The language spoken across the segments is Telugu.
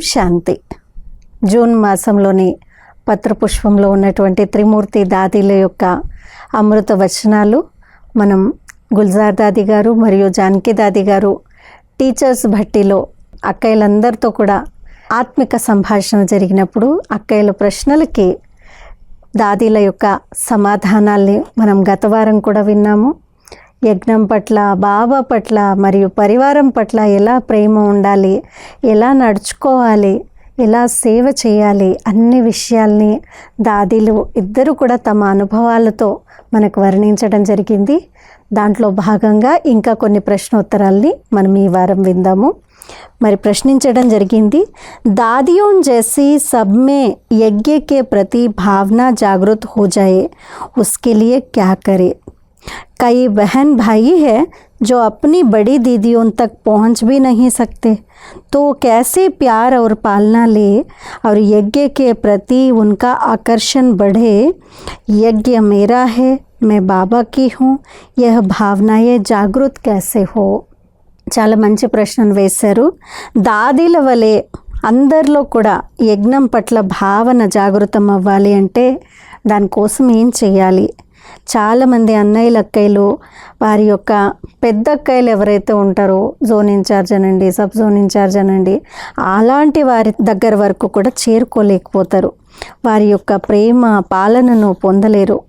శాంతి. జూన్ మాసంలోని పత్రపుష్పంలో ఉన్నటువంటి త్రిమూర్తి దాదీల యొక్క అమృత వచనాలు మనం గుల్జార్ దాది గారు మరియు జానకి దాది గారు టీచర్స్ భట్టిలో అక్కయ్యలందరితో కూడా ఆత్మిక సంభాషణ జరిగినప్పుడు అక్కయ్యల ప్రశ్నలకి దాదీల యొక్క సమాధానాల్ని మనం గత వారం కూడా విన్నాము. యజ్ఞం పట్ల బాబా పట్ల మరియు పరివారం పట్ల ఎలా ప్రేమ ఉండాలి ఎలా నడుచుకోవాలి ఎలా సేవ చేయాలి అన్ని విషయాల్ని దాదీలు ఇద్దరు కూడా తమ అనుభవాలతో మనకు వర్ణించడం జరిగింది దాంట్లో భాగంగా ఇంకా కొన్ని ప్రశ్నోత్తరాల్ని మనం ఈ వారం విందాము మరి ప్రశ్నించడం జరిగింది दादियों जैसी सब में यज्ञ के प्रति भावना जागृत हो जाए उसके लिए क्या करे कई बहन भाई है जो अपनी बड़ी दीदियों तक पहुंच भी नहीं सकते तो कैसे प्यार और पालना ले और यज्ञ के प्रति उनका आकर्षण बढ़े यज्ञ मेरा है मैं बाबा की हूँ यह भावनाएं जागृत कैसे हो చాలా మంచి ప్రశ్నను వేశారు దాదీల వలె అందరిలో కూడా యజ్ఞం పట్ల భావన జాగృతం అవ్వాలి అంటే దానికోసం ఏం చేయాలి చాలామంది అన్నయ్యలు అక్కయ్యలు వారి యొక్క పెద్ద అక్కయ్యలు ఎవరైతే ఉంటారో జోన్ ఇన్ఛార్జ్ అనండి సబ్ జోన్ ఇన్ఛార్జ్ అనండి అలాంటి వారి దగ్గర వరకు కూడా చేరుకోలేకపోతారు. వారి యొక్క ప్రేమ పాలనను పొందలేరు.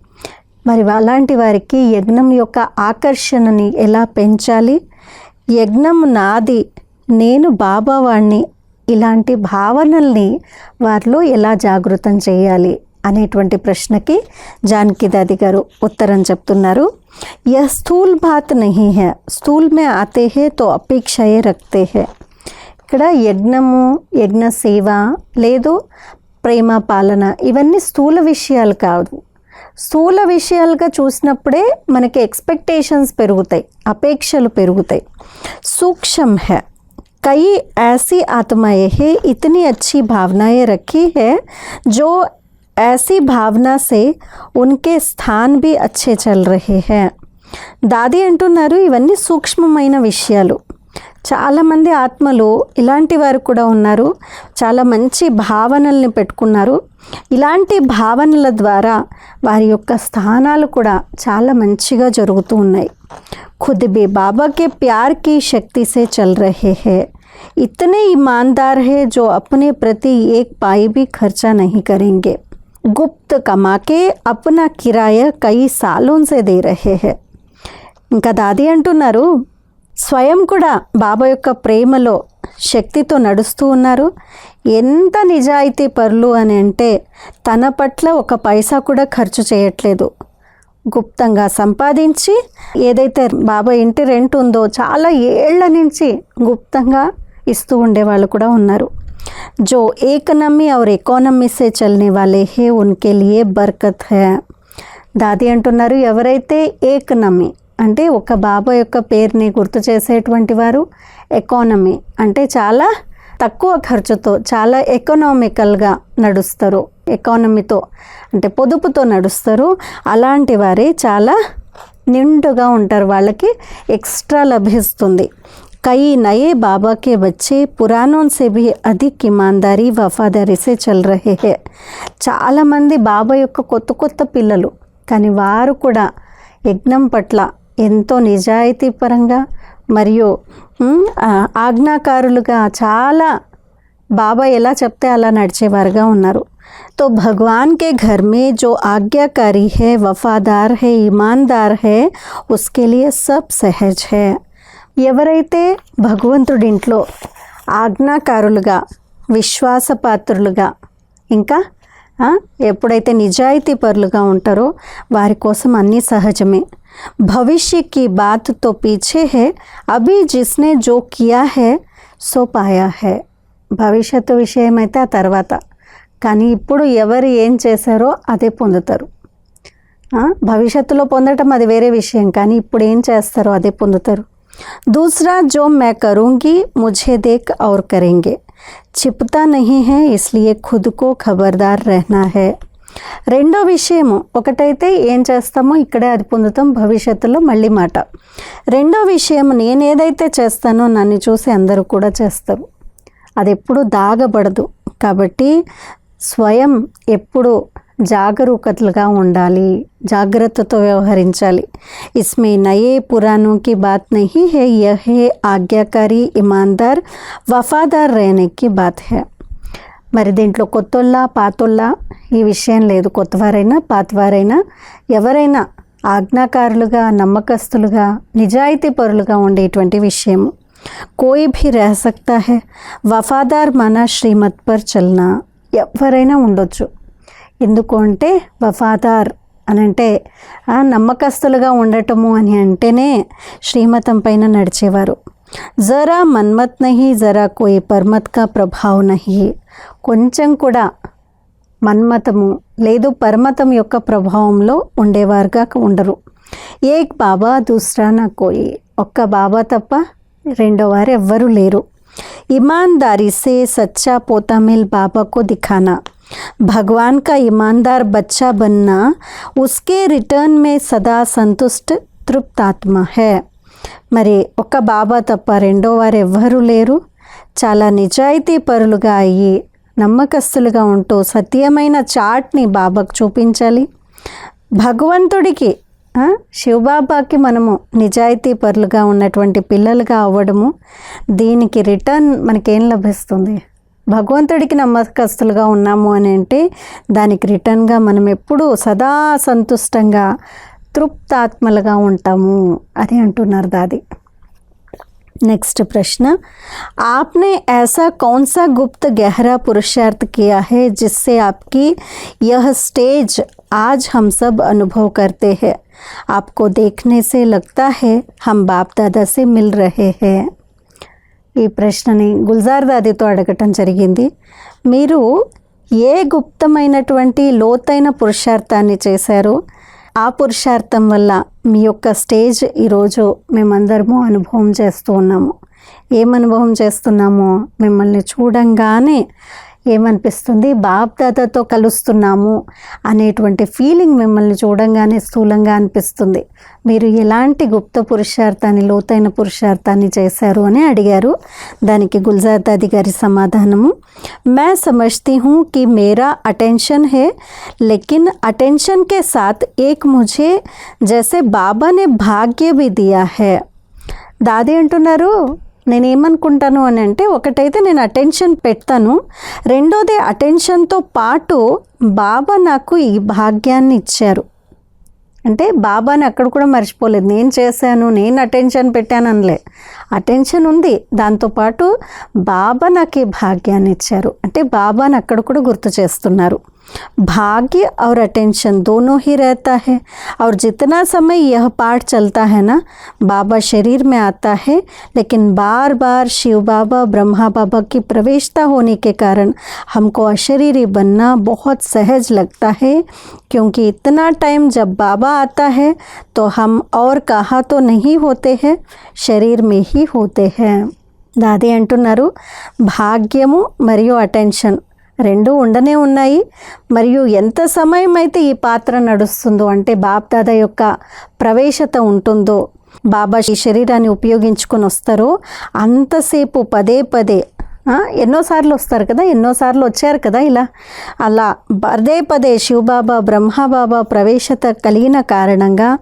మరి అలాంటి వారికి యజ్ఞం యొక్క ఆకర్షణని ఎలా పెంచాలి? యజ్ఞం నాది నేను బాబా వాణ్ణి ఇలాంటి భావనల్ని వారిలో ఎలా జాగృతం చేయాలి? అనేటువంటి ప్రశ్నకి జానకిదాది గారు ఉత్తరం చెప్తున్నారు. यह स्थूल बात नहीं है स्थूल में आते हैं तो అపేక్షయే రక్తే హే. ఇక్కడ యజ్ఞము యజ్ఞ సేవ లేదు ప్రేమ పాలన ఇవన్నీ స్థూల విషయాలు కాదు. స్థూల విషయాలుగా చూసినప్పుడే మనకి ఎక్స్పెక్టేషన్స్ పెరుగుతాయి అపేక్షలు పెరుగుతాయి. సూక్ష్మ హే कई ऐसी आत्माएं ఇతని इतनी अच्छी भावनाएं रखी है ऐसी भावना से उनके स्थान भी अच्छे चल रहे हैं దాది అంటున్నారు ఇవన్నీ సూక్ష్మమైన విషయాలు చాలామంది ఆత్మలు ఇలాంటి వారు కూడా ఉన్నారు చాలా మంచి భావనల్ని పెట్టుకున్నారు ఇలాంటి భావనల ద్వారా వారి యొక్క స్థానాలు కూడా చాలా మంచిగా జరుగుతూ ఉన్నాయి खुद भी बाबा के प्यार की शक्ति से चल रहे हैं इतने ईमानदार है जो अपने प्रति एक पाई भी खर्चा नहीं करेंगे गुप्त कमा के अपना किराया कई सालों से दे रहे हैं ఇంకా దాది అంటున్నారు స్వయం కూడా బాబా యొక్క ప్రేమలో శక్తితో నడుస్తూ ఉన్నారు ఎంత నిజాయితీ పరులు అని అంటే తన పట్ల ఒక పైసా కూడా ఖర్చు చేయట్లేదు గుప్తంగా సంపాదించి ఏదైతే బాబా ఇంటి రెంట్ ఉందో చాలా ఏళ్ల నుంచి గుప్తంగా ఇస్తూ ఉండేవాళ్ళు కూడా ఉన్నారు जो एक नमी और ఎకానమీ से चलने वाले हैं उनके लिए बरकत है దాది అంటున్నారు ఎవరైతే ఏక్ నమి అంటే ఒక బాబా యొక్క పేరుని గుర్తు చేసేటువంటి వారు ఎకానమీ అంటే చాలా తక్కువ ఖర్చుతో చాలా ఎకనామికల్గా నడుస్తారు ఎకానమీతో అంటే పొదుపుతో నడుస్తారు అలాంటి వారే చాలా నిండుగా ఉంటారు వాళ్ళకి ఎక్స్ట్రా లభిస్తుంది कई नए बाबा के बच्चे पुरानों से भी अधिक ईमानदारी వఫాదారీ సే చల్ రహే హే చాలామంది బాబా యొక్క కొత్త కొత్త పిల్లలు కానీ వారు కూడా యజ్ఞం పట్ల ఎంతో నిజాయితీ పరంగా మరియు ఉమ్, ఆ, ఆజ్ఞాకారులుగా చాలా బాబా ఎలా చెప్తే అలా నడిచేవారుగా ఉన్నారు तो भगवान के घर में जो आज्ञाकारी है वफादार है ईमानदार है उसके लिए सब सहज है ఎవరైతే భగవంతుడింట్లో ఆజ్ఞాకారులుగా విశ్వాసపాత్రులుగా ఇంకా ఆ, ఎప్పుడైతే నిజాయితీ పరులుగా ఉంటారో వారి కోసం అన్నీ సహజమే భవిష్య की बात तो पीछे है अभी जिसने जो किया है సో పాయా హే భవిష్యత్తు విషయం అయితే ఆ తర్వాత కానీ ఇప్పుడు ఎవరు ఏం చేశారో అదే పొందుతారు ఆ, భవిష్యత్తులో పొందటం అది వేరే విషయం కానీ ఇప్పుడు ఏం చేస్తారో అదే పొందుతారు दूसरा जो मैं करूँगी मुझे देख और करेंगे छिपता नहीं है इसलिए खुद को खबरदार रहना है రెండో విషయము ఒకటైతే ఏం చేస్తామో ఇక్కడే అది పొందుతాం భవిష్యత్తులో మళ్ళీ మాట రెండో విషయం నేను ఏదైతే చేస్తానో నన్ను చూసి అందరూ కూడా చేస్తారు అది ఎప్పుడు దాగబడదు కాబట్టి స్వయం ఎప్పుడు జాగరూకతలుగా ఉండాలి జాగ్రత్తతో వ్యవహరించాలి. ఇస్మే నయే పురాణోకి బాత్ నహి హే యహే హే ఆజ్ఞాకారి ఇమాన్దార్ వఫాదార్ రేనేకి బాత్ హే. మరి దీంట్లో కొత్తోళ్ళ పాతోళ్ళ? ఈ విషయం లేదు. కొత్తవారైనా పాతవారైనా ఎవరైనా ఆజ్ఞాకారులుగా నమ్మకస్తులుగా నిజాయితీ పరులుగా ఉండేటువంటి విషయము. కోయి భీ రహ సక్తా వఫాదార్ మన శ్రీమత్ పర్ చల్నా ఎవరైనా ఉండొచ్చు. ఎందుకు అంటే వఫాదార్ అని అంటే నమ్మకస్తులుగా ఉండటము అని అంటేనే శ్రీమతం పైన నడిచేవారు. జరా మన్మత్ నహి జరా కోయి పర్మత్కా ప్రభావ్ నహి కొంచెం కూడా మన్మతము లేదు పర్మతం యొక్క ప్రభావంలో ఉండేవారుగా ఉండరు. ఏక్ బాబా దూసరా నా కోయి ఒక్క బాబా తప్ప రెండో వారు ఎవ్వరూ లేరు. ఇమాన్దారీసే సచ్చా పోతామిల్ బాబాకు దిఖానా भगवान का ईमानदार बच्चा बनना उसके रिटर्न में सदा संतुष्ट तृप्त आत्मा है మరి ఒక్క బాబా తప్ప రెండో వారు ఎవ్వరూ లేరు చాలా నిజాయితీ పరులుగా అయ్యి నమ్మకస్తులుగా ఉంటూ సత్యమైన చాట్ని బాబాకు చూపించాలి భగవంతుడికి ఆ, శివబాబాకి మనము నిజాయితీ పరులుగా ఉన్నటువంటి పిల్లలుగా అవ్వడము దీనికి రిటర్న్ మనకేం లభిస్తుంది భగవంతుడికి నమ్మకస్తులుగా ఉన్నాము అని అంటే దానికి రిటర్న్గా మనం ఎప్పుడూ సదా సంతుష్టంగా తృప్తాత్మలుగా ఉంటాము అని అంటున్నారు దాది नेक्स्ट प्रश्न आपने ऐसा कौन सा गुप्त गहरा पुरुषार्थ किया है जिससे आपकी यह स्टेज आज हम सब अनुभव करते हैं आपको देखने से लगता है हम बाप दादा से मिल रहे हैं ఈ ప్రశ్నని గుల్జార్ దాదితో అడగటం జరిగింది. మీరు ఏ గుప్తమైనటువంటి లోతైన పురుషార్థాన్ని చేశారో? ఆ పురుషార్థం వల్ల మీ యొక్క స్టేజ్ ఈరోజు మేమందరము అనుభవం చేస్తూ ఉన్నాము. ఏం అనుభవం చేస్తున్నామో మిమ్మల్ని చూడంగానే ఏమనిపిస్తుంది? బాబ్దాదాతో కలుస్తున్నాము అనేటువంటి ఫీలింగ్ మిమ్మల్ని చూడంగానే స్థూలంగా అనిపిస్తుంది. మీరు ఎలాంటి గుప్త పురుషార్థాన్ని లోతైన పురుషార్థాన్ని చేశారు అని అడిగారు. దానికి గుల్జార్ గారి సమాధానము. మే సమజ్తి హూ కి మేరా అటెన్షన్ హే లేకిన్ అటెన్షన్ కే సాత్ ఏక్ ముఝే జసే బాబా నే భాగ్య భీ దియా హే. దాది అంటున్నారు నేను ఏమనుకుంటాను అని అంటే ఒకటైతే నేను అటెన్షన్ పెడతాను. రెండోది అటెన్షన్తో పాటు బాబా నాకు ఈ భాగ్యాన్ని ఇచ్చారు. అంటే బాబాని అక్కడ కూడా మర్చిపోలేదు. నేను చేశాను నేను అటెన్షన్ పెట్టాను అనలే. అటెన్షన్ ఉంది. దాంతోపాటు బాబా నాకు ఈ భాగ్యాన్ని ఇచ్చారు. అంటే బాబాని అక్కడ కూడా గుర్తు చేస్తున్నారు. भाग्य और अटेंशन दोनों ही रहता है और जितना समय यह पाठ चलता है ना बाबा शरीर में आता है लेकिन बार बार शिव बाबा ब्रह्मा बाबा की प्रवेशता होने के कारण हमको अशरीरी बनना बहुत सहज लगता है क्योंकि इतना टाइम जब बाबा आता है तो हम और कहाँ तो नहीं होते हैं शरीर में ही होते हैं దాది అంటున్నారు భాగ్యము మరియు అటెన్షన్ రెండు ఉండనే ఉన్నాయి. మరియు ఎంత సమయం అయితే ఈ పాత్ర నడుస్తుందో అంటే బాప్దాదా యొక్క ప్రవేశత ఉంటుందో బాబా ఈ శరీరాన్ని ఉపయోగించుకొని వస్తారో అంతసేపు పదే పదే ఎన్నోసార్లు వస్తారు కదా ఎన్నోసార్లు వచ్చారు కదా ఇలా. అలా పదే పదే శివబాబా బ్రహ్మబాబా ప్రవేశత కలిగిన కారణంగా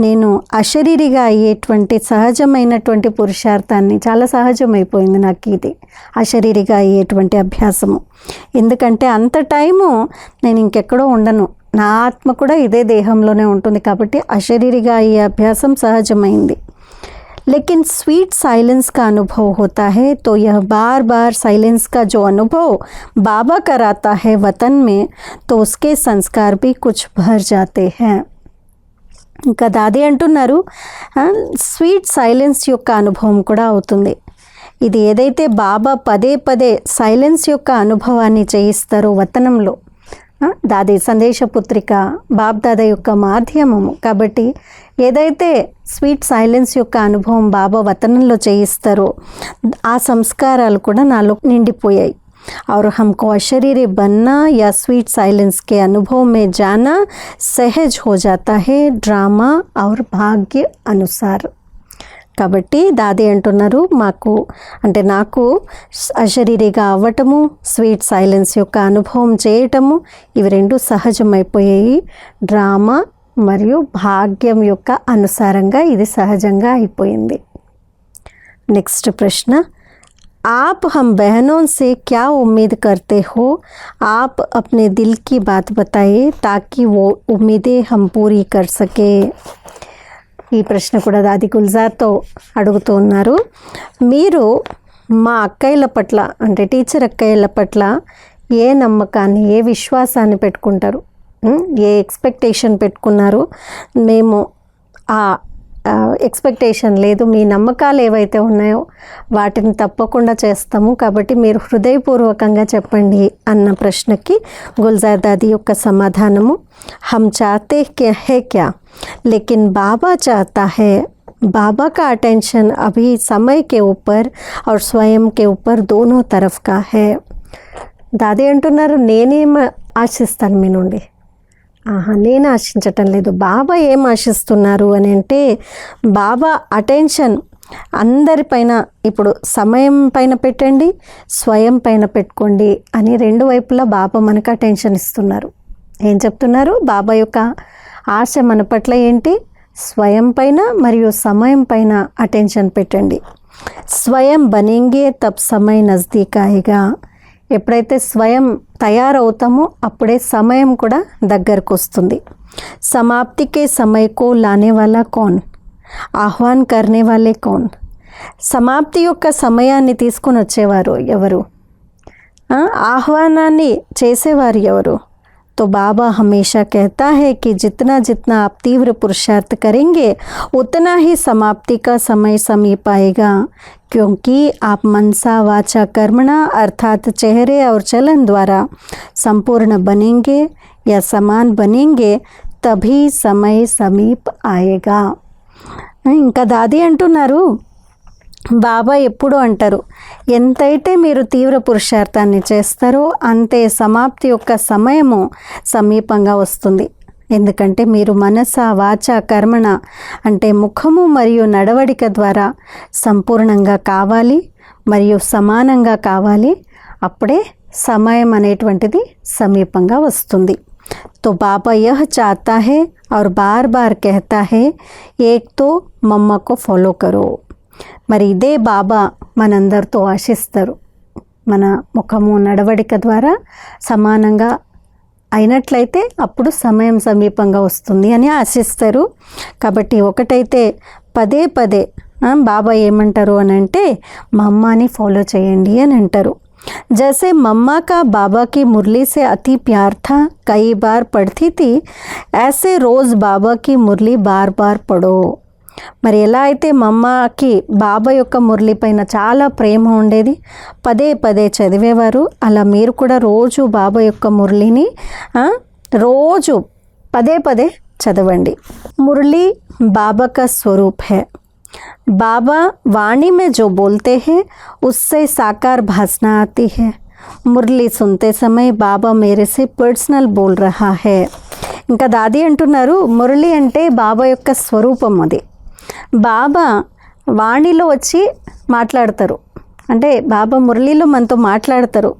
నేను అశరీరిగా అయ్యేటువంటి సహజమైనటువంటి పురుషార్థాన్ని చాలా సహజమైపోయింది నాకు ఇది అశరీరిగా అయ్యేటువంటి అభ్యాసము. ఎందుకంటే అంత టైము నేను ఇంకెక్కడో ఉండను. నా ఆత్మ కూడా ఇదే దేహంలోనే ఉంటుంది కాబట్టి అశరీరిగా అయ్యే అభ్యాసం సహజమైంది. लेकिन स्वीट साइलेंस का अनुभव होता है तो यह बार बार साइलेंस का जो अनुभव बाबा कराता है वतन में तो उसके संस्कार भी कुछ भर जाते हैं ఇంకా దాది అంటున్నారు ఆ, స్వీట్ సైలెన్స్ యొక్క అనుభవం కూడా అవుతుంది ఇది ఏదైతే బాబా పదే పదే సైలెన్స్ యొక్క అనుభవాన్ని చేయిస్తారో వతనంలో ఆ, దాది సందేశపుత్రిక బాబ్ దాదా యొక్క మాధ్యమము కాబట్టి ఏదైతే స్వీట్ సైలెన్స్ యొక్క అనుభవం బాబా వతనంలో చేయిస్తారో ఆ సంస్కారాలు కూడా నాలో నిండిపోయాయి और हमको अशरीरी बनना या स्वीट साइलेंस के अनुभव में जाना सहज हो जाता है ड्रामा और भाग्य अनुसार కాబట్టి దాది అంటున్నారు మాకు అంటే నాకు అశరీరిగా అవ్వటము స్వీట్ సైలెన్స్ యొక్క అనుభవం చేయటము ఇవి రెండు సహజమైపోయాయి డ్రామా మరియు భాగ్యం యొక్క అనుసారంగా ఇది సహజంగా అయిపోయింది నెక్స్ట్ ప్రశ్న आप हम बहनों से क्या उम्मीद करते हो आप अपने दिल की बात बताइए ताकि वो उम्मीदें हम पूरी कर सके ఈ ప్రశ్న కూడా దాది గుల్జార్తో అడుగుతూ ఉన్నారు. మీరు మా అక్కయ్యల పట్ల అంటే టీచర్ అక్కయ్యల పట్ల ఏ నమ్మకాన్ని ఏ విశ్వాసాన్ని పెట్టుకుంటారు? ఏ ఎక్స్పెక్టేషన్ పెట్టుకున్నారు? మేము ఆ ఎక్స్పెక్టేషన్ లేదు మీ నమ్మకాలు ఏవైతే ఉన్నాయో వాటిని తప్పకుండా చేస్తాము కాబట్టి మీరు హృదయపూర్వకంగా చెప్పండి అన్న ప్రశ్నకి గుల్జార్ దాది యొక్క సమాధానము హమ్ చాతే కే హే క్యా लेकिन बाबा चाहता है बाबा का अटेंशन अभी समय के ऊपर और स्वयं के ऊपर दोनों तरफ का है దాది అంటున్నారు నేనేం ఆశిస్తాను మీ నుండి ఆహా నేను ఆశించటం లేదు. బాబా ఏం ఆశిస్తున్నారు అని అంటే బాబా అటెన్షన్ అందరిపైన ఇప్పుడు సమయం పైన పెట్టండి స్వయం పైన పెట్టుకోండి అని రెండు వైపులా బాబా మనకు అటెన్షన్ ఇస్తున్నారు. ఏం చెప్తున్నారు? బాబా యొక్క ఆశ మన పట్ల ఏంటి? స్వయం పైన మరియు సమయం పైన అటెన్షన్ పెట్టండి. స్వయం బనేంగే తప్ సమయ నజదీకాయిగా ఎప్పుడైతే స్వయం తయారవుతామో అప్పుడే సమయం కూడా దగ్గరకు వస్తుంది సమాప్తికే సమయకు లానే వాళ్ళ కోన్. ఆహ్వాన్ కర్నే వాళ్ళే కోన్. సమాప్తి యొక్క సమయాన్ని తీసుకొని వచ్చేవారు ఎవరు? ఆహ్వానాన్ని చేసేవారు ఎవరు? तो बाबा हमेशा कहता है कि जितना जितना आप तीव्र पुरुषार्थ करेंगे उतना ही समाप्ति का समय समीप आएगा क्योंकि आप मनसा वाचा कर्मणा अर्थात चेहरे और चलन द्वारा संपूर्ण बनेंगे या समान बनेंगे तभी समय समीप आएगा ఇంకా దాది అంటున్నారు బాబా ఎప్పుడు అంటారు ఎంతైతే మీరు తీవ్ర పురుషార్థాన్ని చేస్తారో అంతే సమాప్తి యొక్క సమయము సమీపంగా వస్తుంది ఎందుకంటే మీరు మనస వాచ కర్మణ అంటే ముఖము మరియు నడవడిక ద్వారా సంపూర్ణంగా కావాలి మరియు సమానంగా కావాలి అప్పుడే సమయం అనేటువంటిది సమీపంగా వస్తుంది तो बाबा यह चाहता है और बार बार कहता है एक तो मम्मा को फॉलो करो మరి ఇదే బాబా మనందరితో ఆశిస్తారు మన ముఖము నడవడిక ద్వారా సమానంగా అయినట్లయితే అప్పుడు సమయం సమీపంగా వస్తుంది అని ఆశిస్తారు కాబట్టి ఒకటైతే పదే పదే ఆ, బాబా ఏమంటారు అని అంటే మా అమ్మని ఫాలో చేయండి అని అంటారు जैसे मम्मा का बाबा की मुरली से अति प्यार था कई बार पढ़ती थी ऐसे रोज़ बाबा की मुरली बार बार पढ़ो మరి ఎలా అయితే మా అమ్మకి బాబా యొక్క మురళి పైన చాలా ప్రేమ ఉండేది పదే పదే చదివేవారు. అలా మీరు కూడా రోజు బాబా యొక్క మురళిని రోజు పదే పదే చదవండి. మురళి బాబా కా స్వరూప్. హే బాబా వాణి మే జో బోల్తే హే ఉస్సే సాకార్ భాషణ ఆతి హే. మురళి సుంతే సమయ బాబా మేరేసే పర్సనల్ బోల్ రహా హే. ఇంకా దాది అంటున్నారు మురళి అంటే బాబా యొక్క స్వరూపం అది. బాబా వాణిలో వచ్చి మాట్లాడతారు. అంటే బాబా మురళీలో మనతో మాట్లాడతారు.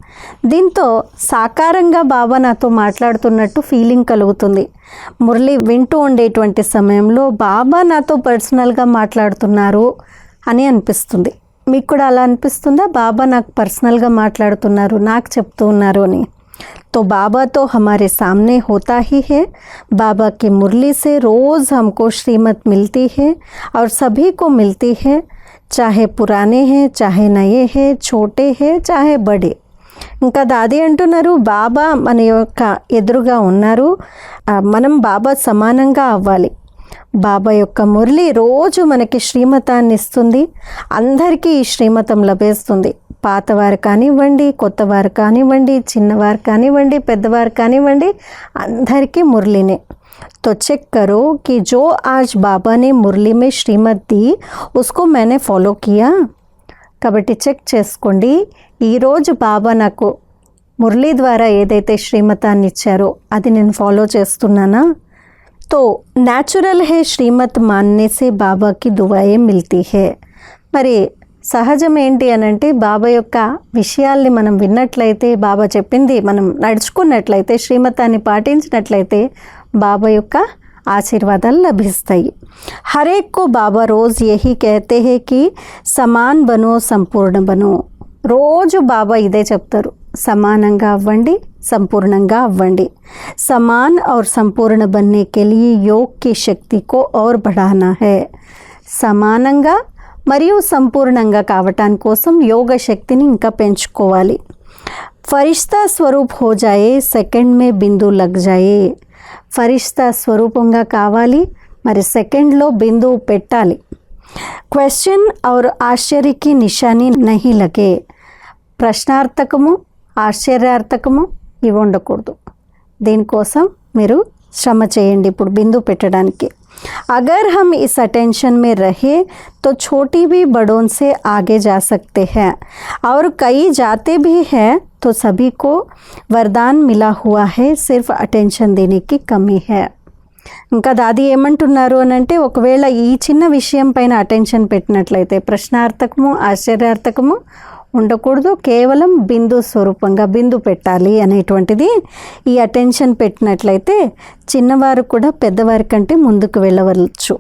దీంతో సాకారంగా బాబా నాతో మాట్లాడుతున్నట్టు ఫీలింగ్ కలుగుతుంది. మురళి వింటూ ఉండేటువంటి సమయంలో బాబా నాతో పర్సనల్గా మాట్లాడుతున్నారు అని అనిపిస్తుంది. మీకు కూడా అలా అనిపిస్తుందా? బాబా నాకు పర్సనల్గా మాట్లాడుతున్నారు నాకు చెప్తూ ఉన్నారు అని? तो बाबा तो हमारे सामने होता ही है बाबा की मुरली से रोज़ हमको श्रीमत मिलती है और सभी को मिलती है चाहे पुराने हैं चाहे नए हैं छोटे हैं चाहे बड़े ఇంకా దాది అంటున్నారు బాబా మన యొక్క ఎదురుగా ఉన్నారు ఆ, మనం బాబా సమానంగా అవ్వాలి బాబా యొక్క మురళి రోజు మనకి శ్రీమతాన్ని ఇస్తుంది అందరికీ ఈ శ్రీమతం లభిస్తుంది పాతవారు కానివ్వండి కొత్తవారు కానివ్వండి చిన్నవారు కానివ్వండి పెద్దవారు కానివ్వండి అందరికీ మురళినే तो चेक करो कि जो आज बाबा ने मुरली में श्रीमत दी उसको मैंने फॉलो किया కాబట్టి చెక్ చేసుకోండి ఈరోజు బాబా నాకు మురళి ద్వారా ఏదైతే శ్రీమతాన్ని ఇచ్చారో అది నేను ఫాలో చేస్తున్నానా तो नेचुरल है श्रीमत मानने से बाबा की दुआएं मिलती है మరి సహజం ఏంటి అని అంటే బాబా యొక్క విషయాల్ని మనం విన్నట్లయితే బాబా చెప్పింది మనం నడుచుకున్నట్లయితే శ్రీమతాన్ని పాటించినట్లయితే బాబా యొక్క ఆశీర్వాదాలు లభిస్తాయి. హరేక్ కో బాబా రోజు ఎహి కహతే హే కి సమాన్ బనో సంపూర్ణ బనో. రోజు బాబా ఇదే చెప్తారు సమానంగా అవ్వండి సంపూర్ణంగా అవ్వండి. సమాన్ ఔర్ సంపూర్ణ బన్నే కెలియే యోగ్కి శక్తి ఔర్ బడానా హే. సమానంగా మరియు సంపూర్ణంగా కావటాని కోసం యోగ శక్తిని ఇంకా పెంచుకోవాలి. ఫరిష్తా స్వరూప్ హోజాయే సెకండ్ మే బిందు లగ్ జాయే. ఫరిష్తా స్వరూపంగా కావాలి మరి సెకండ్లో బిందువు పెట్టాలి. క్వశ్చన్ ఔర్ ఆశ్చర్యకి నిషాని నహి లగే ప్రశ్నార్థకము ఆశ్చర్యార్థకము ఇవి ఉండకూడదు. దీనికోసం మీరు శ్రమ చేయండి ఇప్పుడు బిందు పెట్టడానికి. अगर हम इस अटेंशन में रहे तो छोटी भी बड़ों से आगे जा सकते हैं और कई जाते भी हैं तो सभी को वरदान मिला हुआ है सिर्फ अटेंशन देने की कमी है ఇంకా దాది ఏమంటున్నారు అని అంటే ఒకవేళ ఈ చిన్న విషయం పైన అటెన్షన్ పెట్టినట్లయితే ప్రశ్నార్థకము ఆశ్చర్యార్థకము ఉండకూడదు. కేవలం బిందు స్వరూపంగా బిందు పెట్టాలి అనేటువంటిది ఈ అటెన్షన్ పెట్టినట్లయితే చిన్నవారు కూడా పెద్దవారి కంటే ముందుకు వెళ్ళవచ్చు.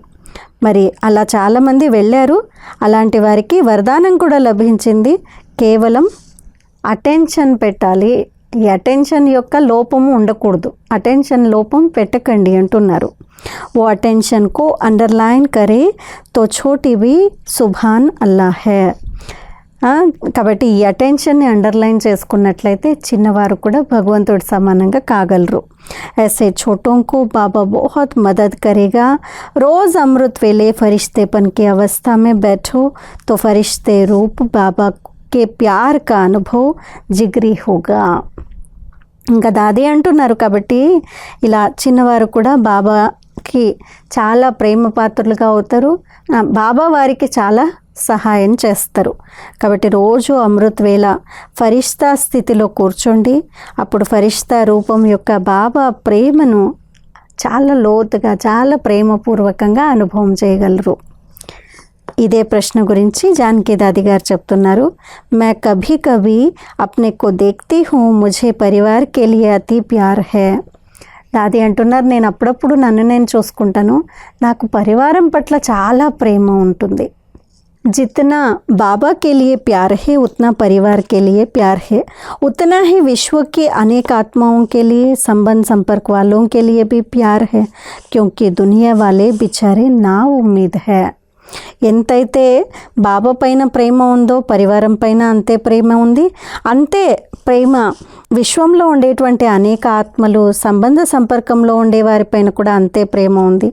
మరి అలా చాలామంది వెళ్ళారు. అలాంటి వారికి వరదానం కూడా లభించింది. కేవలం అటెన్షన్ పెట్టాలి. ఈ అటెన్షన్ యొక్క లోపము ఉండకూడదు. అటెన్షన్ లోపం పెట్టకండి అంటున్నారు. ఓ అటెన్షన్కు అండర్లైన్ కరే తో చోటివి भी సుభాన్ అల్లాహే. కాబట్టి ఈ అటెన్షన్ని అండర్లైన్ చేసుకున్నట్లయితే చిన్నవారు కూడా భగవంతుడి సమానంగా కాగలరు ऐसे छोटों को बाबा बहुत मदद करेगा रोज़ अमृत वेले फरिश्तेपन की अवस्था में बैठो तो फरिश्ते रूप बाबा के प्यार का अनुभव जिगरी होगा ఇంకా దాది అంటున్నారు కాబట్టి ఇలా చిన్నవారు కూడా బాబాకి చాలా ప్రేమ పాత్రులుగా అవుతారు ఆ, బాబా వారికి చాలా సహాయం చేస్తారు. కాబట్టి రోజు అమృత్వేళ ఫరిష్తా స్థితిలో కూర్చోండి. అప్పుడు ఫరిష్తా రూపం యొక్క బాబా ప్రేమను చాలా లోతుగా చాలా ప్రేమపూర్వకంగా అనుభవం చేయగలరు. ఇదే ప్రశ్న గురించి జానకీ దాది గారు చెప్తున్నారు. మే కభీ కభీ అప్నే కో దేఖ్తీ హూ ముజే పరివార్ కే అతి ప్యార్ హే. దాది అంటున్నారు నేను అప్పుడప్పుడు నన్ను నేను చూసుకుంటాను. నాకు పరివారం పట్ల చాలా ప్రేమ ఉంటుంది. जितना बाबा के लिए प्यार है उतना परिवार के लिए प्यार है उतना ही विश्व के अनेक आत्माओं के लिए संबंध संपर्क वालों के लिए भी प्यार है क्योंकि दुनिया वाले बेचारे ना उम्मीद है ఎంతైతే బాబా పైన ప్రేమ ఉందో పరివారం పైన అంతే ప్రేమ ఉంది అంతే ప్రేమ విశ్వంలో ఉండేటువంటి అనేక ఆత్మలు సంబంధ సంపర్కంలో ఉండే వారిపైన కూడా అంతే ప్రేమ ఉంది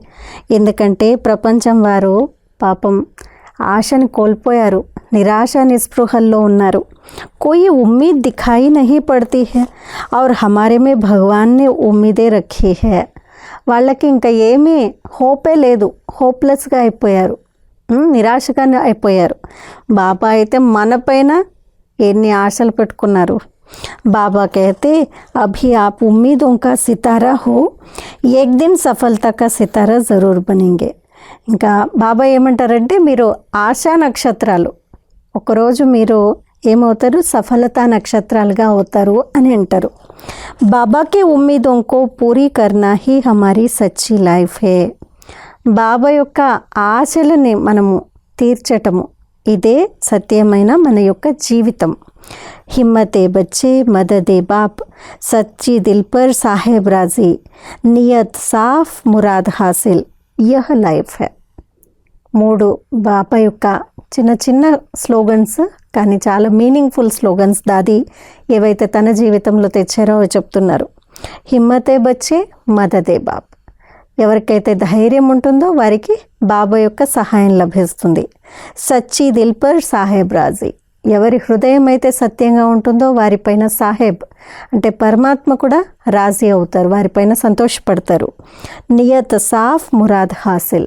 ఎందుకంటే ప్రపంచం వారు పాపం ఆశని కోల్పోయారు నిరాశ నిస్పృహల్లో ఉన్నారు कोई उम्मीद दिखाई नहीं पड़ती है और हमारे में भगवान ने उम्मीदें रखी है వాళ్ళకి ఇంకా ఏమీ హోపే లేదు హోప్లెస్గా అయిపోయారు ఉమ్, నిరాశగానే అయిపోయారు బాబా అయితే మనపైన ఎన్ని ఆశలు పెట్టుకున్నారు बाबा कहते अभी आप उम्मीदों का सितारा हो एक दिन सफलता का सितारा ज़रूर बनेंगे ఇంకా బాబా ఏమంటారంటే మీరు ఆశా నక్షత్రాలు. ఒకరోజు మీరు ఏమవుతారు? సఫలతా నక్షత్రాలుగా అవుతారు అని అంటారు. బాబాకి ఉమ్మీదోं को పూరీ కర్నా హీ హమారీ సచ్చి లైఫ్ హే. బాబా యొక్క ఆశలని మనము తీర్చటము. ఇదే సత్యమైన మన యొక్క జీవితం. హిమ్మతే బచ్చే మదదే బాప్ సచ్చి దిల్పర్ సాహెబ్ రాజీ. నియత్ సాఫ్ మురాద్ హాసిల్. యహ్ లైఫ్. హై మూడు బాప యొక్క చిన్న చిన్న స్లోగన్స్ కానీ చాలా మీనింగ్ఫుల్ స్లోగన్స్ దాది ఏవైతే తన జీవితంలో తెచ్చారో అవి చెప్తున్నారు. హిమ్మతే బచ్చే మదదే బాబ్ ఎవరికైతే ధైర్యం ఉంటుందో వారికి బాబా యొక్క సహాయం లభిస్తుంది. సచ్చి దిల్పర్ సాహెబ్ రాజీ. ఎవరి హృదయం అయితే సత్యంగా ఉంటుందో వారిపైన సాహెబ్ అంటే పరమాత్మ కూడా రాజీ అవుతారు వారిపైన సంతోషపడతారు. నియత్ సాఫ్ మురాద్ హాసిల్.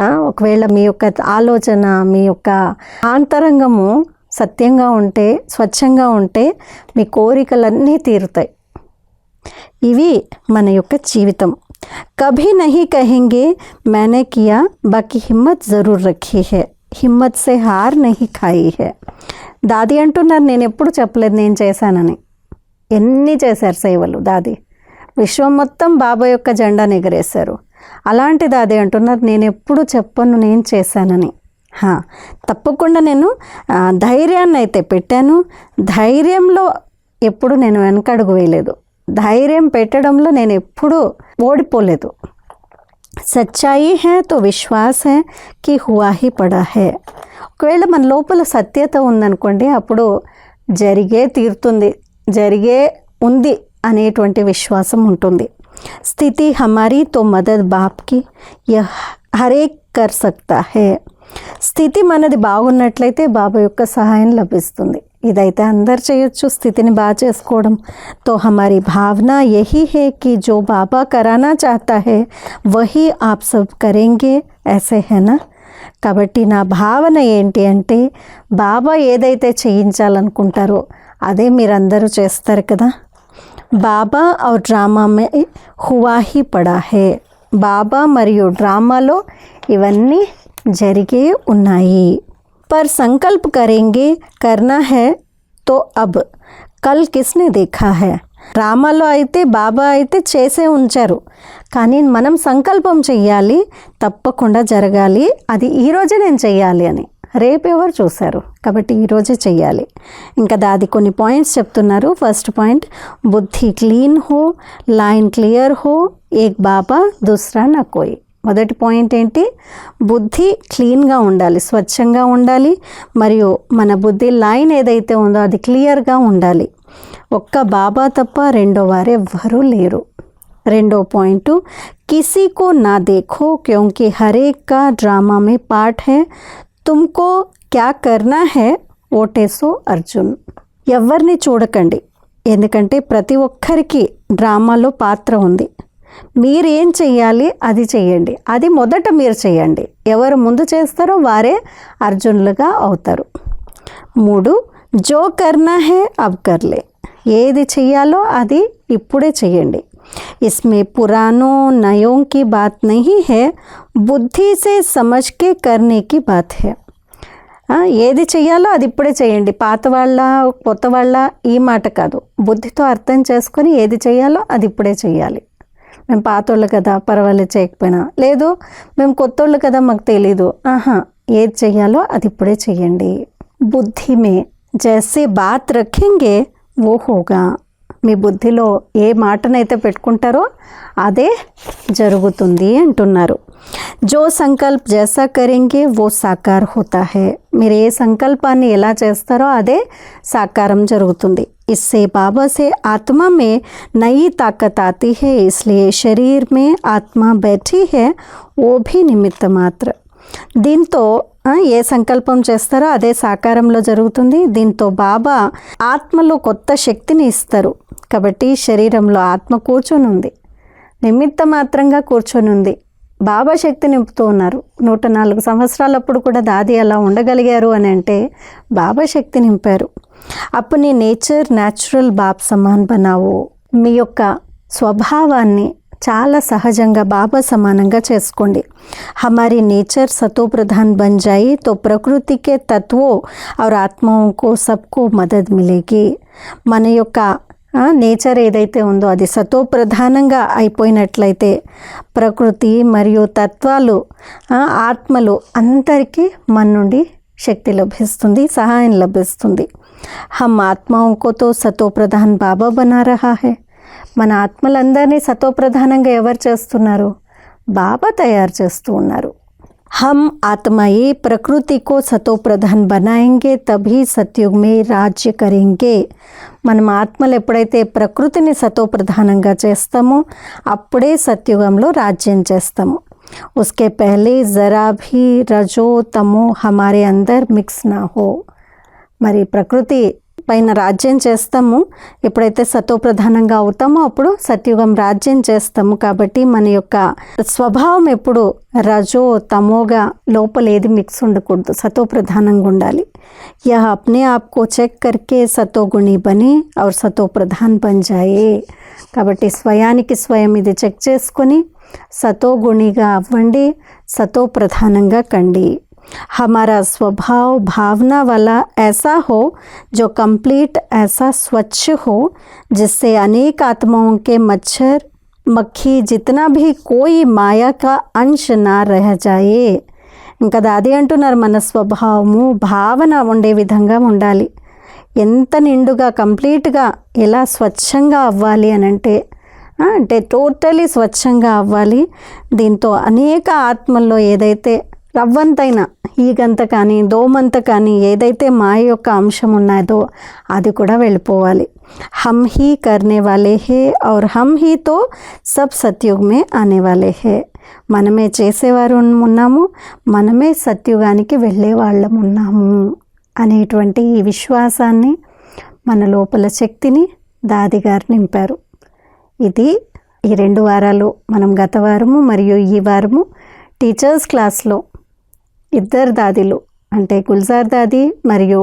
ఒకవేళ మీ యొక్క ఆలోచన మీ యొక్క ఆంతరంగము సత్యంగా ఉంటే స్వచ్ఛంగా ఉంటే మీ కోరికలన్నీ తీరుతాయి. ఇవి మన యొక్క జీవితం. కభీ నహి కహెంగే మేనే కియా బాకీ హిమ్మత్ జరూర్ రఖీ హే. హిమ్మత్ సే హార్ నహి ఖాయి హే. దాది అంటున్నారు నేను ఎప్పుడు చెప్పలేదు నేను చేశానని. ఎన్ని చేశారు సేవలు దాది? విశ్వం మొత్తం బాబా యొక్క జెండాను ఎగరేశారు అలాంటి దాది అంటున్నారు నేను ఎప్పుడు చెప్పను నేను చేశానని. హా, తప్పకుండా నేను ధైర్యాన్ని అయితే పెట్టాను. ధైర్యంలో ఎప్పుడు నేను వెనకడుగు వేయలేదు. ధైర్యం పెట్టడంలో నేను ఎప్పుడూ ఓడిపోలేదు. సచ్చాయి హే తో విశ్వాస్ హే కి హువా హీ పడా హే. ఒకవేళ మన లోపల సత్యత ఉందనుకోండి అప్పుడు జరిగే తీరుతుంది. జరిగే ఉంది అనేటువంటి విశ్వాసం ఉంటుంది. స్థితి హమారీ తో మదద్ బాప్కి యహ్ హరేక్ కర్ సక్తా హే. స్థితి మనది బాగున్నట్లయితే బాబా యొక్క సహాయం లభిస్తుంది. ఇదైతే అందరు చేయొచ్చు. స్థితిని బాగా చేసుకోవడం. తో హమారీ భావన యహీ హే కి జో బాబా కరానా చాహతా హే వహీ ఆప్ సబ్ కరేంగే ఐసే హేనా కాబట్టి నా భావన ఏంటి అంటే బాబా ఏదైతే చేయించాలనుకుంటారో అదే మీరందరూ చేస్తారు కదా బాబా और డ్రామా మే హువా హీ పడా హే బాబా మరియు డ్రామాలో ఇవన్నీ జరిగే ఉన్నాయి पर संकल्प करेंगे करना है तो अब కల్ కిస్నే దేఖా హే డ్రామాలో అయితే బాబా అయితే చేసే ఉంచారు. కానీ మనం సంకల్పం చెయ్యాలి తప్పకుండా జరగాలి అది ఈరోజే నేను చెయ్యాలి అని. రేపు ఎవరు చూశారు? కాబట్టి ఈరోజే చెయ్యాలి. ఇంకా దాది కొన్ని పాయింట్స్ చెప్తున్నారు. ఫస్ట్ పాయింట్ బుద్ధి క్లీన్ హో లైన్ క్లియర్ హో ఏక్ బాబా దూసరా నా కోయి. మొదటి పాయింట్ ఏంటి? బుద్ధి క్లీన్గా ఉండాలి స్వచ్ఛంగా ఉండాలి మరియు మన బుద్ధి లైన్ ఏదైతే ఉందో అది క్లియర్గా ఉండాలి. ఒక్క బాబా తప్ప రెండో వారు ఎవ్వరూ లేరు రెండో పాయింట్ किसी को ना देखो क्योंकि हर एक का ड्रामा में पार्ट है तुमको क्या करना है ఓటేసో అర్జున్ ఎవరిని చూడకండి ఎందుకంటే ప్రతి ఒక్కరికి డ్రామాలో పాత్ర ఉంది మీరు ఏం చెయ్యాలి అది చెయ్యండి అది మొదట మీరు చేయండి ఎవరు ముందు చేస్తారో వారే అర్జునులుగా అవుతారు మూడు జో కర్నా హే అబ్ కర్లే ఏది చెయ్యాలో అది ఇప్పుడే చెయ్యండి इसमें पुरानों नयों की बात नहीं है बुद्धि से समझ के करने की बात है ఆ, ఏది చెయ్యాలో అది ఇప్పుడే చేయండి పాత వాళ్ళ కొత్త వాళ్ళ ఈ మాట కాదు బుద్ధితో అర్థం చేసుకొని ఏది చెయ్యాలో అది ఇప్పుడే చెయ్యాలి మేము పాతోళ్ళు కదా పర్వాలేదు చేయకపోయినా లేదు మేము కొత్తోళ్ళు కదా మాకు తెలీదు ఆహా ఏది చెయ్యాలో అది ఇప్పుడే చెయ్యండి బుద్ధి మే జైసే బాత్ రఖింగే ఓ హోగా మీ బుద్ధిలో ఏ మాటనైతే పెట్టుకుంటారో అదే జరుగుతుంది అంటున్నారు జో సంకల్ప్ జైసా కరెంగే ఓ సాకార్ హోతా హే మీరు ఏ సంకల్పాన్ని ఎలా చేస్తారో అదే సాకారం జరుగుతుంది इससे बाबा से आत्मा में नई ताकत आती है इसलिए शरीर में आत्मा बैठी है वो भी निमित्त मात्र దీంతో ఏ సంకల్పం చేస్తారో అదే సాకారంలో జరుగుతుంది. దీంతో బాబా ఆత్మలో కొత్త శక్తిని ఇస్తారు. కాబట్టి శరీరంలో ఆత్మ కూర్చొని ఉంది నిమిత్త మాత్రంగా కూర్చొని ఉంది బాబా శక్తి నింపుతూ ఉన్నారు. నూట నాలుగు సంవత్సరాలప్పుడు కూడా దాది అలా ఉండగలిగారు అని అంటే బాబా శక్తి నింపారు. అప్పుడు నీ నేచర్ న్యాచురల్ బాబ్ సమాన్ బనావు. మీ యొక్క స్వభావాన్ని చాలా సహజంగా బాబా సమానంగా చేసుకోండి. హమారి నేచర్ సతో ప్రధాన్ बन తో ప్రకృతికే प्रकृति के तत्वों और आत्माओं మదద్ మిలేకి మన యొక్క నేచర్ ఏదైతే ఉందో అది సతో ప్రధానంగా అయిపోయినట్లయితే ప్రకృతి మరియు తత్వాలు ఆత్మలు అందరికీ మన నుండి శక్తి లభిస్తుంది సహాయం లభిస్తుంది. హమ్ ఆత్మాओं को तो सतो प्रधान बाबा హే. మన ఆత్మలందరినీ సతో ప్రధానంగా ఎవరు చేస్తున్నారు బాబా తయారు చేస్తూ ఉన్నారు हम आत्माएं प्रकृति को सतो प्रधान बनाएंगे तभी सतयुग में राज्य करेंगे మనం ఆత్మలు ఎప్పుడైతే ప్రకృతిని సతో ప్రధానంగా చేస్తామో అప్పుడే సత్యుగంలో రాజ్యం చేస్తాము उसके पहले ज़रा भी रजो तमो हमारे अंदर मिक्स ना हो మరి ప్రకృతి పైన రాజ్యం చేస్తాము. ఎప్పుడైతే సతోప్రధానంగా అవుతామో అప్పుడు సత్యుగం రాజ్యం చేస్తాము. కాబట్టి మన యొక్క స్వభావం ఎప్పుడు రజో తమోగా లోపల ఏది మిక్స్ ఉండకూడదు. సతోప్రధానంగా ఉండాలి. యా అప్నే ఆప్కో చెక్ కర్కే సతోగుణి బని అవర్ సతో ప్రధాన్ జాయే. కాబట్టి స్వయానికి స్వయం ఇది చెక్ చేసుకొని సతోగుణిగా అవ్వండి సతో ప్రధానంగా కండి. हमारा स्वभाव भावना वाला ऐसा हो जो कंप्लीट ऐसा स्वच्छ हो जिससे अनेक आत्माओं के मच्छर मक्खी जितना भी कोई माया का अंश ना रह जाए ఇంకా అది అదే అంటున్నారు మన స్వభావము భావన ఉండే విధంగా ఉండాలి ఎంత నిండుగా కంప్లీట్గా ఎలా స్వచ్ఛంగా అవ్వాలి అని అంటే ఆ, అంటే టోటలీ స్వచ్ఛంగా అవ్వాలి దీంతో అనేక ఆత్మల్లో ఏదైతే రవ్వంతైన ఈగంత కానీ దోమంత కానీ ఏదైతే మాయ యొక్క అంశం ఉన్నదో అది కూడా వెళ్ళిపోవాలి. హమ్ హీ కర్నే వాలే హే ఔర్ హమ్ హీతో సబ్ సత్యుగ్ మే వాలే హే. మనమే చేసేవారు ఉన్నాము మనమే సత్యుగానికి వెళ్ళే వాళ్ళము ఉన్నాము అనేటువంటి ఈ విశ్వాసాన్ని మన లోపల శక్తిని దాదిగారు నింపారు. ఇది ఈ రెండు వారాలు మనం గత వారము మరియు ఈ వారము టీచర్స్ క్లాస్లో ఇద్దరు దాదిలు అంటే గుల్జార్ దాది మరియు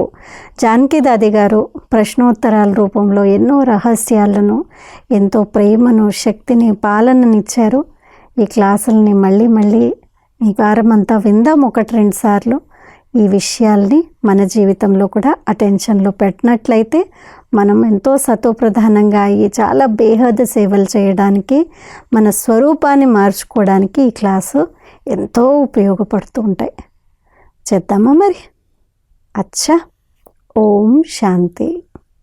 జానకి దాది గారు ప్రశ్నోత్తరాల రూపంలో ఎన్నో రహస్యాలను ఎంతో ప్రేమను శక్తిని పాలననిచ్చారు. ఈ క్లాసుల్ని మళ్ళీ మళ్ళీ ఈ వారం అంతా విందాం ఒకటి రెండు సార్లు. ఈ విషయాల్ని మన జీవితంలో కూడా అటెన్షన్లో పెట్టినట్లయితే మనం ఎంతో సతోప్రధానంగా అయ్యి చాలా బేహద సేవలు చేయడానికి మన స్వరూపాన్ని మార్చుకోవడానికి ఈ క్లాసు ఎంతో ఉపయోగపడుతూ ఉంటాయి. చేద్దామా మరి? అచ్చా. ఓం శాంతి.